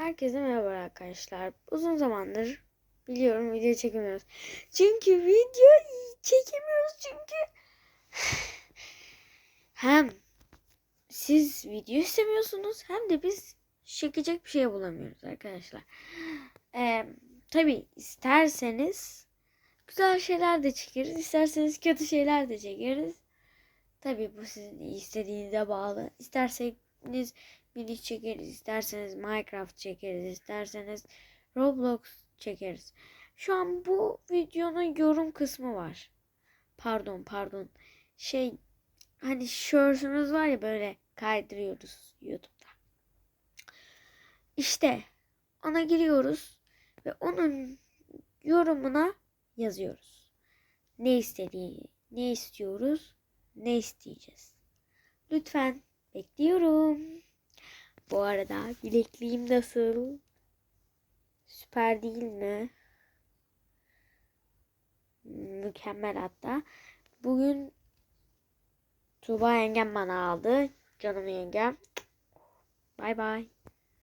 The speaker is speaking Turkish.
Herkese merhaba arkadaşlar. Uzun zamandır biliyorum video çekemiyoruz. Çünkü video çekemiyoruz çünkü hem siz video istemiyorsunuz hem de biz çekecek bir şey bulamıyoruz arkadaşlar. Ee, tabi isterseniz güzel şeyler de çekeriz. isterseniz kötü şeyler de çekeriz. Tabi bu sizin istediğinize bağlı. İsterseniz mini çekeriz, isterseniz Minecraft çekeriz, isterseniz Roblox çekeriz. Şu an bu videonun yorum kısmı var. Pardon, pardon. Şey hani shorts'umuz var ya böyle kaydırıyoruz YouTube'da. İşte ona giriyoruz ve onun yorumuna yazıyoruz. Ne istediği, ne istiyoruz, ne isteyeceğiz. Lütfen bekliyorum. Bu arada bilekliğim nasıl? Süper değil mi? Mükemmel hatta. Bugün Tuğba yengem bana aldı. Canım yengem. Bay bay.